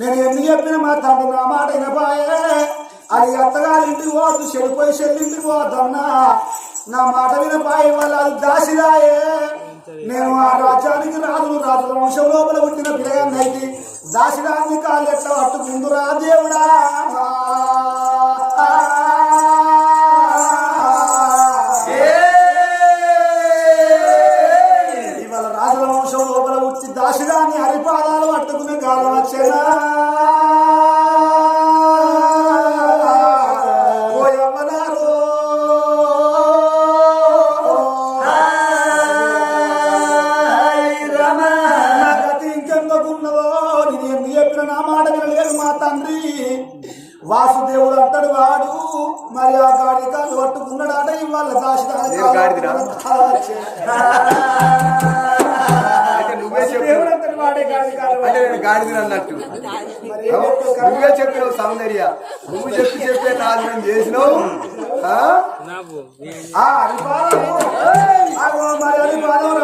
నేను ఎన్ని చెప్పిన మా తండ్రి నా మాట వినపాయే అది అత్తగారింటికి పోవద్దు చెడిపోయి చెల్లింటికి పోవద్దన్నా. నా మాట వినపాయే వాళ్ళు అది దాసిరాయే. నేను ఆ రాజ్యానికి రాదు రాజుల వంశం లోపల పుట్టిన పిల్లగాన్నైతే దాసిరాన్ని కాళ్ళెట్ట పట్టుకుందురా దేవుడా. సౌందర్య. నువ్వు చెప్పి చెప్పే నాది నేను చేసినావు. హరిపాదం మరి హరిపాదం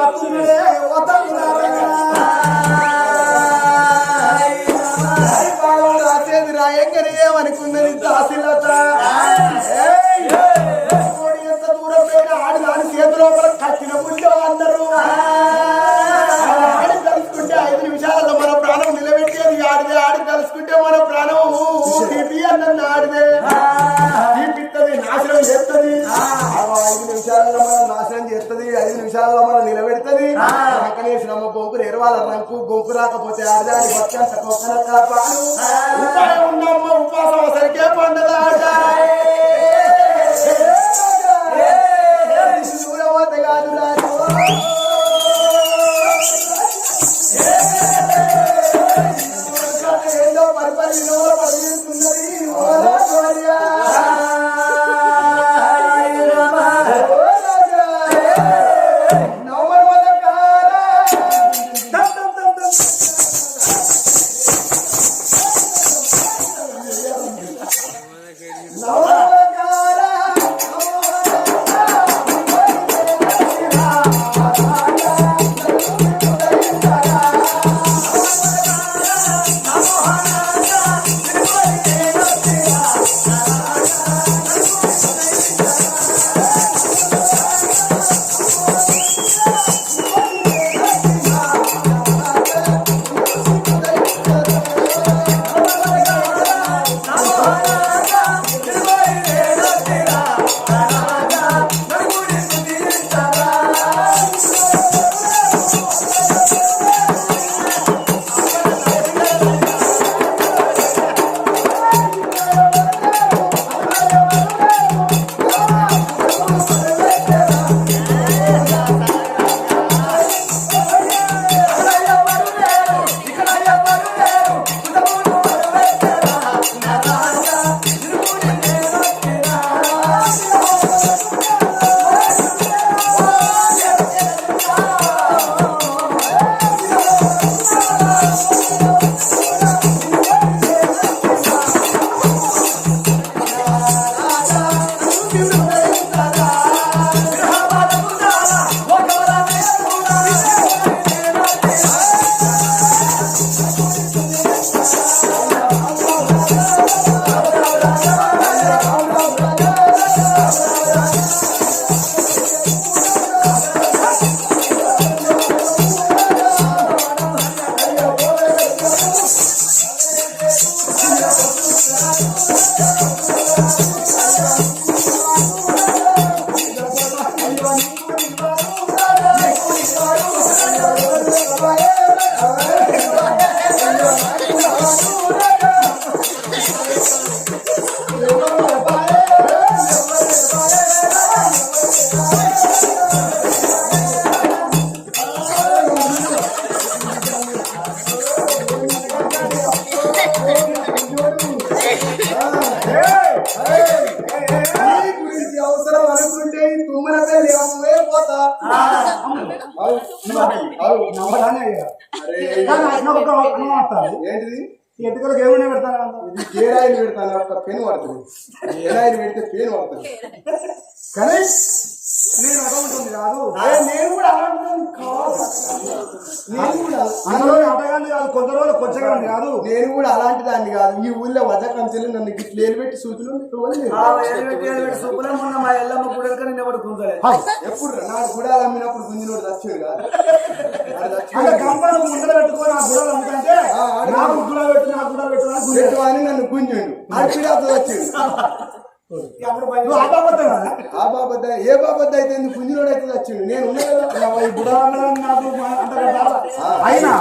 పెడతాను ఒక పెను పడుతుంది కేరాయిలు పెడితే పెను పడుతుంది కానీ నేను అట ఉంటుంది కాదు నేను కూడా కాదు. నేను కూడా అటగాన్ని కాదు. కొంత రోజులు కొచ్చగాని కాదు. నేను కూడా అలాంటి దాన్ని కాదు. ఈ ఊళ్ళో వద్ద కంచెలు నన్ను ఏలు పెట్టి మొన్న మా ఎల్లమ్మ పడుకుంటలే హాయ్. ఎప్పుడు? నాడు కూడా అమ్మినప్పుడు గుంజినోడు చచ్చాడు కాదు. కంపను ముందర పెట్టుకొని ఆ గుడాలు నాకు గుడా పెట్టు నాకు గుడా పెట్టు అని నన్ను గుంజిండు. అడిపిడాతో వచ్చాడు ఆ బాబద్ద ఏ బాబద్ద అయితే గుంజినోడు అయితే వచ్చిండు నేను? అయినా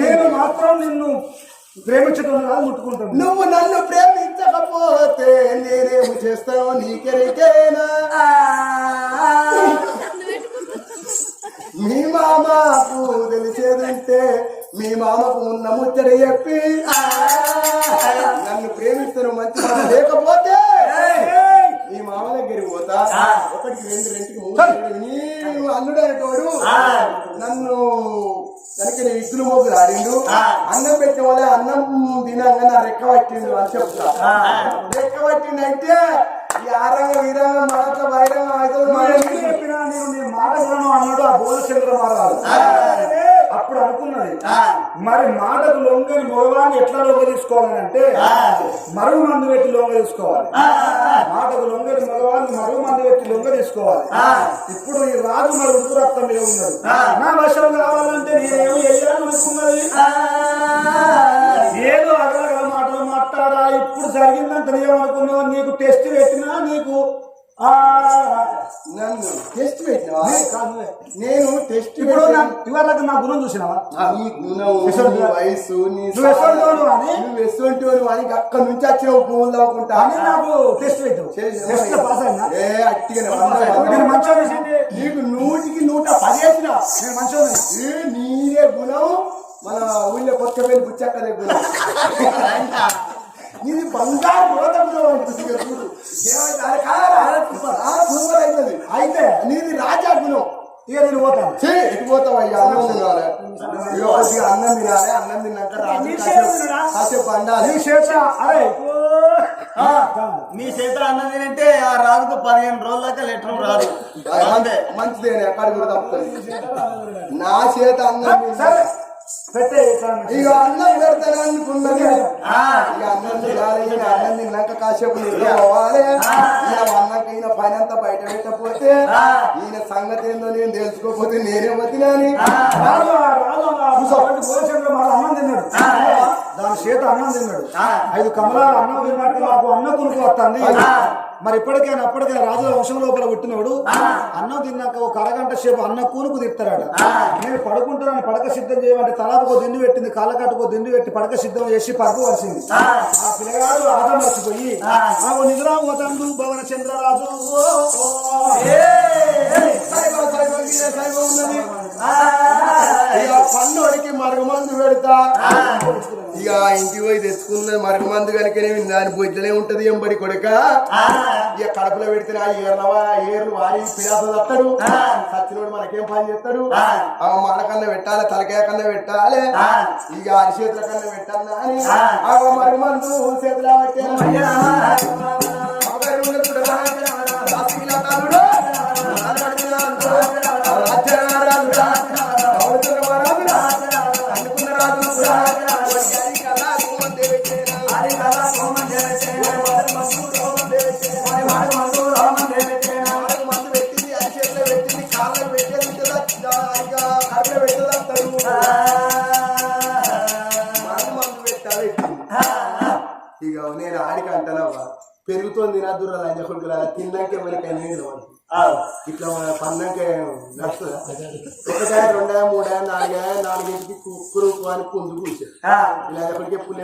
నేను మాత్రం నిన్ను ప్రేమించడం కాదు ముట్టుకుంటాను నువ్వు నన్ను ప్రేమించకపోతే నేనేమి చేస్తానో నీకెరికేనా మీ మామకు తెలిసేదంటే మీ మామకు ఉన్న ముచ్చట చెప్పి నన్ను ప్రేమిస్తాను మంచి లేకపోతే మీ మామ దగ్గరికి పోతా. ఒకటికి రెండు రెండుకి మూడు నేను అల్లుడు అనేటోడు నన్ను కనుక నేను ఇద్దరు మోగులు ఆడిండు అన్నం పెట్టిన వాళ్ళే అన్నం తినంగా నా రెక్క పట్టిండు అని చెప్తా. రెక్క పట్టిండు అంటే వీరంగ చెప్పినా నేను ఆ మహారాజు. అప్పుడు అనుకున్నది మరి మాటకు లొంగని మగవాన్ని ఎట్లా లొంగ తీసుకోవాలని అంటే మరుగు మందు పెట్టి లొంగ తీసుకోవాలి మాటకు లొంగని మగవాన్ని మరుగు మందు పెట్టి లొంగ తీసుకోవాలి ఇప్పుడు ఈ రాజు మరి రక్తం మీద ఉన్నాడు. నా వశం కావాలంటే నేనేమో వెయ్యాలని అనుకున్నది? ఏదో అగలగల మాటలు మాట్లాడా ఇప్పుడు జరిగిందంత ఏమనుకున్నావు నీకు టెస్ట్ పెట్టినా నీకు? నన్ను. టెస్ట్ పెట్టినవా? కాదు. నేను టెస్ట్ ఇప్పుడు నా ఇవాళ నా గుణం చూసినావా? నీ గుణం నీ వయసు నీ నువ్వు ఎసోంటోడు అని? నువ్వు ఎసోంటోడు అని అక్కడ నుంచి వచ్చిన పువ్వులు తవ్వుకుంటా అని నాకు టెస్ట్ పెట్టు. టెస్ట్లో పాస్ అయినా ఏ అట్టిగానే వంద నేను వంద. మంచోని నీకు నూటికి నూట పది వేసిన. నేను మంచోని ఏ నీదే గుణం? మన ఊళ్ళో కొత్త పేరు బుచ్చక్కదే గుణం. ఇది బంగారు చూడు. సూపర్ అవుతుంది అయితే నీది రాజా గుణం ఇక నేను పోతాను. ఎటు పోతావు అయ్యా అన్నం తినాలి. ఇక అన్నం తినాలి అన్నం తిన్నాక కాసేపు- అండాలి అరే. మీ చేతులు అన్నం తినంటే ఆ రాజుకు పదిహేను రోజుల దాకా లెటర్ రాదు. అంతే మంచిదేనే ఎక్కడ కూడా తప్పుతుంది నా చేత అన్నం తిన్నా. సరే ఇక అన్నం పెడతాను అనుకున్నది ఇక అన్నం తినాలి ఇక అన్నం తిన్నాక కాసేపు నిద్ర పోవాలి. ఈయన అన్నాక ఈయన పని అంతా బయట పెట్టకపోతే ఈయన సంగతి ఏందో నేను తెలుసుకోకపోతే నేనే మాట అన్నం తిన్నాడు. దాని చేత అన్నం తిన్నాడు. ఐదు కమలాలు అన్నం తిన్నట్టు నాకు అన్న కునుకు వస్తుంది. మరి ఇప్పటికైనా అప్పటికైనా రాజుల వంశం లోపల పుట్టినవాడు అన్నం తిన్నాక ఒక అరగంట సేపు అన్న కూనుకు తిప్పుతాడట నేను పడుకుంటానని పడక సిద్ధం చేయమంటే తలాపుకో దిండు పెట్టింది కాళ్ళ కట్టుకో దిండు పెట్టి పడక సిద్ధం చేసి పరుపు వలిసింది ఆ. పిల్లగాడు ఆట మర్చిపోయి నాకు నిద్ర పోతాడు భవన చంద్రరాజు. ఓ, ఓ. ఇక మరుగుమందు పెడతా ఇక ఇంటికి పోయి తెచ్చుకున్నది మరుగుమందు కనుకనే దాని బొజ్జలే ఉంటది ఎంబడి కొడుక ఇక కడుపులో పెడితే ఆ ఏర్లవా ఏర్లు వారి పిడాసలు తస్తాడు సచ్చినోడు మనకేం పని చేస్తాడు ఆ మనకన్నా పెట్టాలి తలకాయ కన్నా పెట్టాలి ఇక అరిచేతుల కన్నా పెట్టాలి అని ఆ మరుగుమందు చేతుల ఇక నేను ఆడికి అంటానవ్వా. పెరుగుతోంది తినద్దురా లంజ కొడుకులా తిన్నాక ఎవరికైనా నీళ్ళు. ఇట్లా పన్నాక నడుస్తుందా? ఒకటాయ రెండాయ మూడాయ నాలుగాయ నాలుగింటికి కుక్కురు అని పుంజు కూర్చారు ఇలా ఎప్పటికి ఎప్పుడు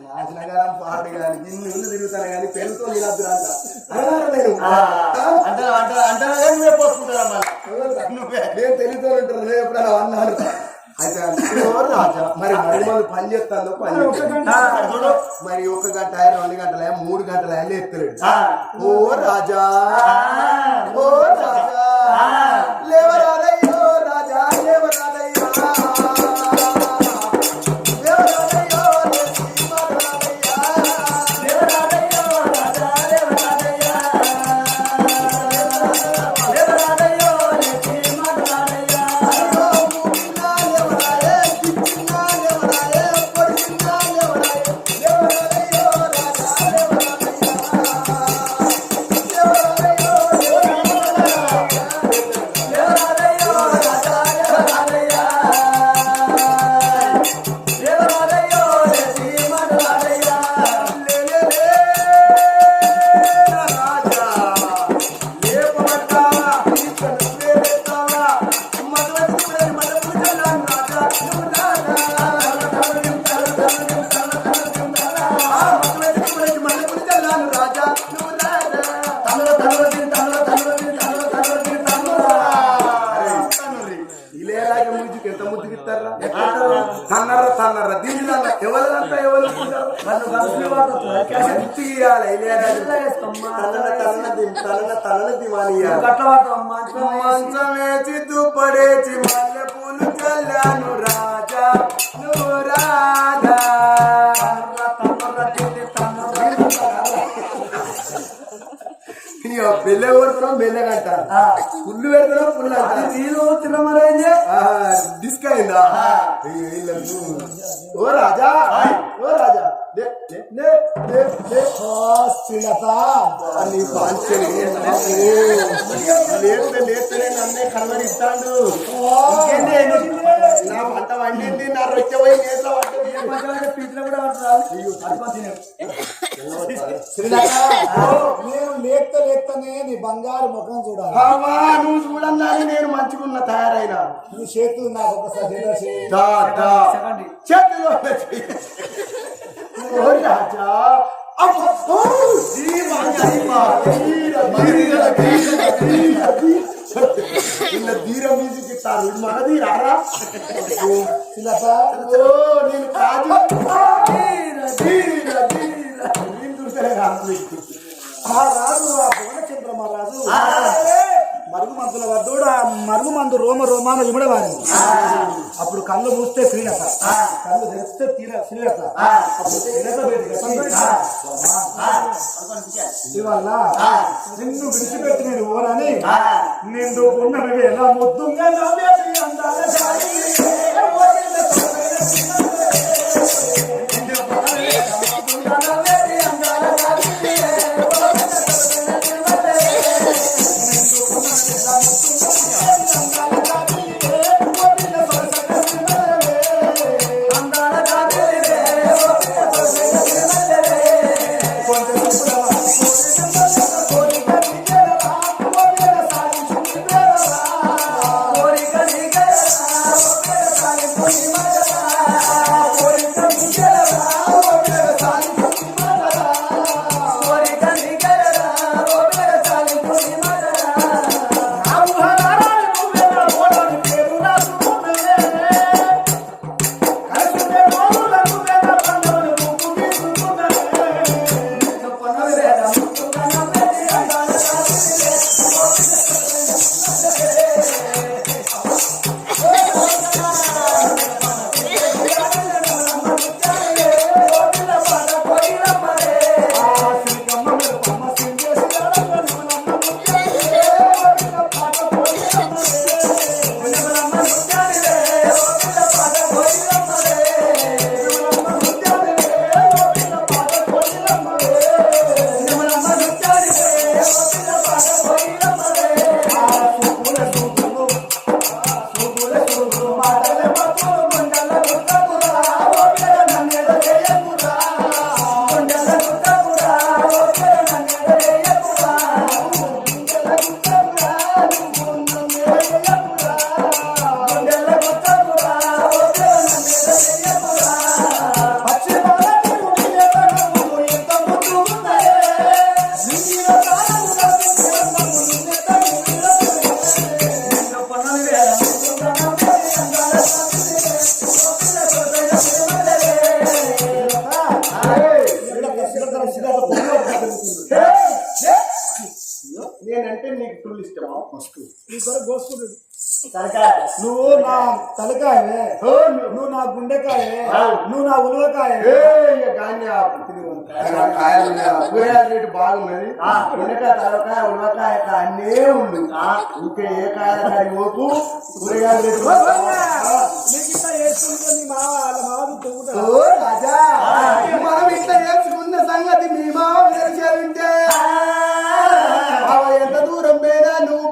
లేస్తారు నాశనకాలం పాడు కానీ ఇన్ని ఇల్లు తిరుగుతాను కానీ పెరుగుతో తినద్దు అంట అన్నారా నేను ఆ? అంటారా అంటారా అంటారా? నువ్వే పోసుకుంటారా మళ్ళీ నేను తెలియతో ఉంటాను నేను ఎప్పుడైనా అన్నాను. అయితే ఎవరు రాజా? మరి పని చేస్తాను పని. మరి ఒక గంట రెండు గంటల మూడు గంటల లేస్తున్నాడు ఓ రాజా ఓ రాజా లేవరాదయ్యో రాజా లేవరాదయ్యా. బెల్లె కొడుతున్నాం బెల్లె కంటారు పుల్లు పెడుతున్నాం పుల్లు అంటారు నీళ్ళు తినమరేంది డిస్క్ అయిందా. ఓ రాజా ఓ రాజా. నీ నన్నే కలవరిస్తాడు? నా పంట వండింది నా రొట్టె పోయి శ్రీలత నేను లేక్త లేక్తనే నీ బంగారు ముఖం చూడాలి. నువ్వు చూడన్నాని నేను మంచిగున్న తయారైనా. నువ్వు చేతులు నాకు ఒకసారి చేతులు ఓ రాజా నిన్న ధీర మ్యూజిక్ ఇస్తారు ఇది రారా ఓ నేను కాదు నేను ఆ రాజు. ఆ భువనచంద్ర మహారాజు మరుగు మందుల వద్దుడు? ఆ మరుగు మందు రోమ రోమాన విమడవారి అప్పుడు కళ్ళు మూస్తే శ్రీలత కళ్ళు తెరిస్తే తీర శ్రీలత ఇవల్ల నిన్ను విడిచిపెట్టి నేను ఓరని నిన్ను ఉన్నవి ఎలా ముద్దుగా అందాల కొరకు కోసుకుంటాడు తలకాయ. నువ్వు నా తలకాయవే నువ్వు నా గుండెకాయవే నువ్వు నా ఉలవకాయవే కూరగాయల రేటు బాగున్నది. ఉన్నకాయ తలకాయ ఉలవకాయ అన్నీ ఉండు ఇంకా ఏ కాడి పోకు. కూరగాయల రేటు రాజా. మనం ఇట్లా సంగతి మీ మామ దూరం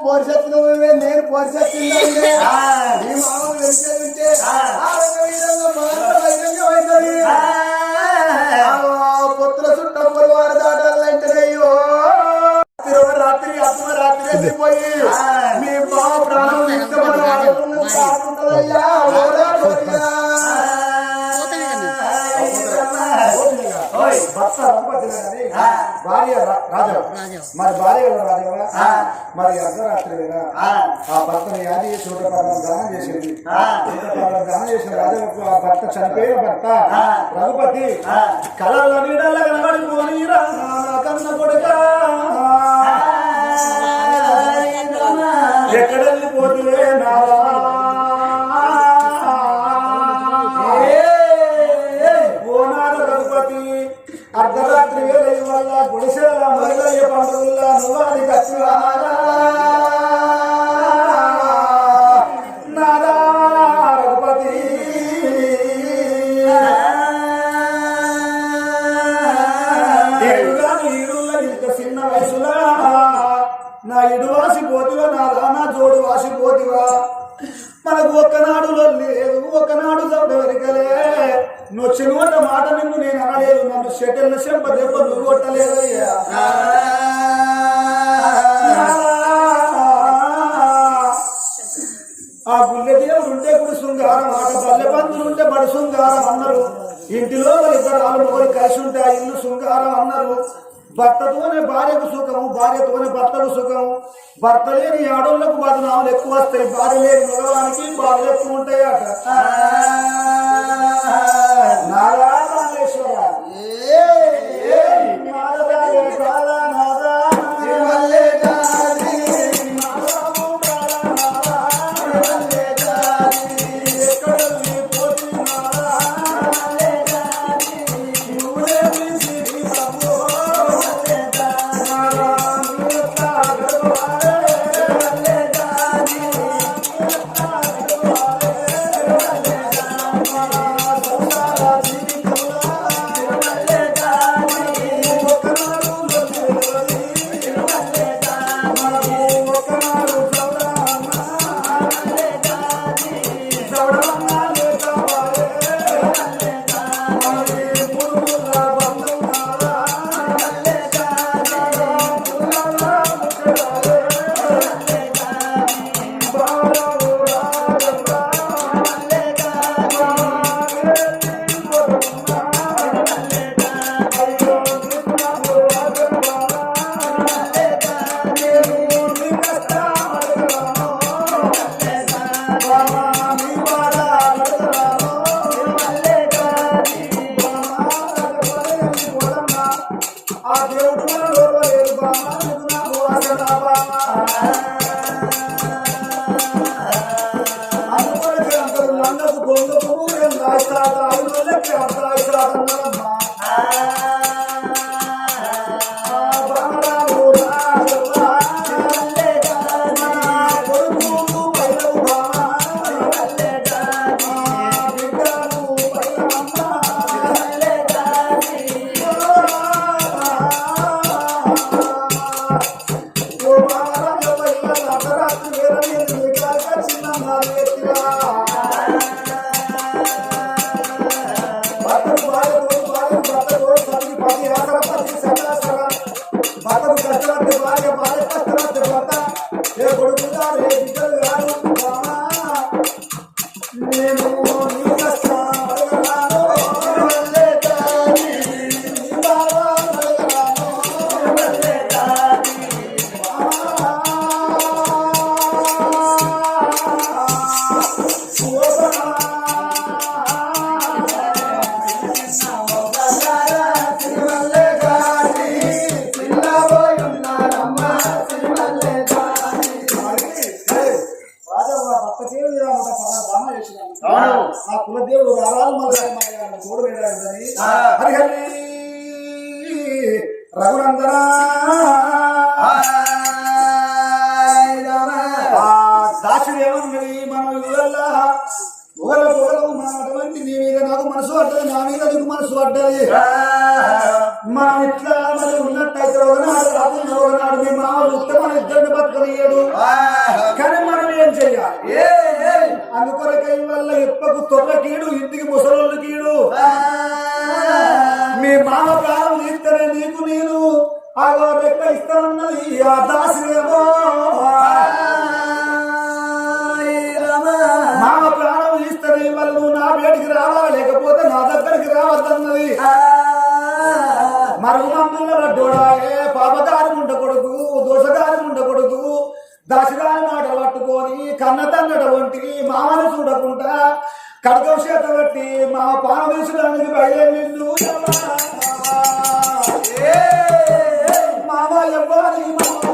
పోయినా నువ్వు పోర్సెత్తు నువ్వే నేను పోర్సెత్తుందంటే మీ మామ తెలిసేవింటే ఆ విధంగా ఈ విధంగా మరి భార్య రాజా మరి అర్ధరాత్రి వేళ ఆ. భర్తను యాది సూర్యపదం దానం చేసింది. సూర్యపదం దానం చేసిన రాజాకు ఆ భర్త చనిపోయిన భర్త రఘుపతి కళల నీడల కనబడిపోని కన్న కొడుక. నారా? వేల గుడిసెల మహిళయ్య పండుగల నువ్వాడి కచ్చివారా చిన్న వయసులా? నా ఇడు వాసిపోతివా నా రానా జోడు వాసిపోతివా మనకు ఒకనాడు లేదు ఒకనాడు చదవరికలే నువ్వు చిన్నోట మాట నిన్ను నేను అనలేదు నన్ను షెటిల్ చెంప దెబ్బ నువ్వు కొట్టలేదయ్యా. ఆ గుళ్ళె దేవుడు ఉంటే గుడి శృంగారం ఆట బల్లె పంతులు ఉంటే బడి శృంగారం అన్నారు. ఇంటిలో ఇద్దరు ఆలు కలిసి ఉంటే ఆ ఇల్లు శృంగారం అన్నారు. భర్తతోనే భార్యకు సుఖము భార్యతోనే భర్తకు సుఖము. భర్త లేని ఆడోళ్ళకు బదునాములు ఎక్కువ వస్తాయి. భార్య లేని మగవానికి బాధలు ఎక్కువ ఉంటాయి అట నారా రామేశ్వర మళ్ళీ గోడు వేడాడని హరిహరి రఘునందన. దాసుడు ఏమన్నది మనం ఊరల్లా ఊరల ఊరలు మన అటువంటి నీ మీద నాకు మనసు పడ్డది నా మీద నీకు మనసు పడ్డది. మనం ఇట్లా మరి ఉన్నట్టయితే ఒకనాడు రాత్రి ఒకనాడు మీ మామూలు ఉత్తమ ఇద్దరిని బతకలేడు కానీ మనం ఏం చెయ్యాలి? అందుకొరకై వల్ల ఇప్పకు తొర్ర కీడు ఇంటికి ముసలోళ్ళు కీడు. మీ మామ ప్రాణం తీస్తేనే నీకు నేను ఆ రెక్క ఇస్తానన్నది ఆ దాసులేమో మామ ప్రాణం మరి నువ్వు నా వేడికి రావాలి లేకపోతే నా దగ్గరికి రావద్దన్నది. మరుగు మమ్మల్ని పాపగారి ఉండ కొడుకు ఉండకూడదు ఉండ ఉండకూడదు దాసిగారి మాటలు పట్టుకొని కన్న తండ్రట వంటి మామను చూడకుండా కడకం చేత బట్టి మా పామేశ్వరానికి బయలు మామ ఎవ్వరి మామ?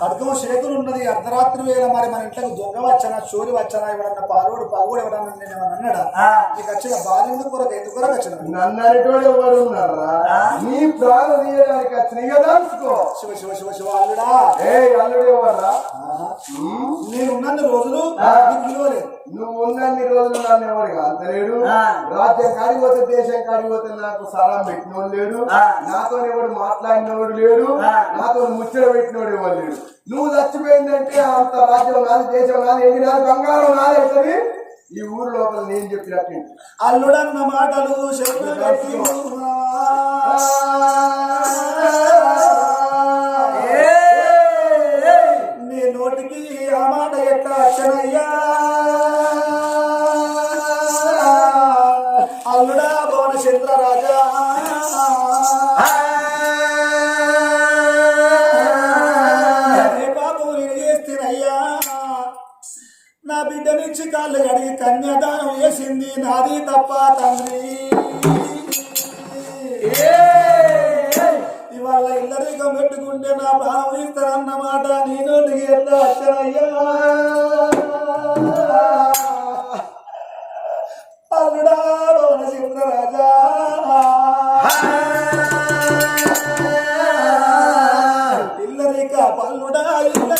కడుకం శేఖరు ఉన్నది అర్ధరాత్రి వేళ మరి మన ఇంట్లోకి దొంగ వచ్చానా చోరి వచ్చానా ఎవడన్నా పాలోడు పగోడు ఎవడన్నా నేను ఏమన్నా అన్నాడా? నీకు వచ్చిన బాధ ఎందుకు కొరకు ఎందుకు కొరకు వచ్చిన నన్ను అనేటోడు ఎవరు ఉన్నారా? నీ ప్రాణం తీయడానికి వచ్చిన ఇక తలుసుకో శివ శివ శివ శివ అల్లుడా. ఏ అల్లుడు ఎవర్రా నేను ఉన్నన్ని రోజులు నువ్వు ఉన్నన్ని రోజులు నన్ను ఎవరు కాదు రాజ్యం కాడిపోతే దేశం కాడిపోతే నాకు సలాం పెట్టినోడు లేడు. నాతో ఎవడు మాట్లాడినోడు లేడు. నాతో ముచ్చట పెట్టినోడు ఎవరు లేడు. నువ్వు చచ్చిపోయిందంటే అంత రాజ్యం నాది దేశం నాది ఏది నాది బంగారం నాది అవుతుంది? ఈ ఊరు లోపల నేను చెప్పినట్టు అల్లుడన్న మాటలు పెట్టిండు. నీ నోటికి ఆ మాట ఎట్లా వచ్చనయ్యా? అల్లుడా భవన చంద్ర రాజా. ఏ పాపం నా బిడ్డనిచ్చి కాళ్ళు కడిగి కన్యాదానం వేసింది నాది తప్ప తండ్రి. ఇవాళ ఇల్లరిగా పెట్టుకుంటే నా ప్రాణం ఇస్తారన్నమాట. నేను ఎట్లా వచ్చానయ్యా అల్లుడా భవన చంద్రరాజా ఇల్లరిక పల్లుడా ఇల్లరిక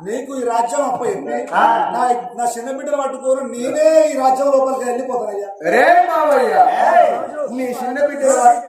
నీకు ఈ రాజ్యం అప్పయింది. నా నా చిన్న బిడ్డలు పట్టుకోరు నేనే ఈ రాజ్యం లోపలికి వెళ్ళిపోతానయ్యా. రే మావయ్యా నీ చిన్న బిడ్డలు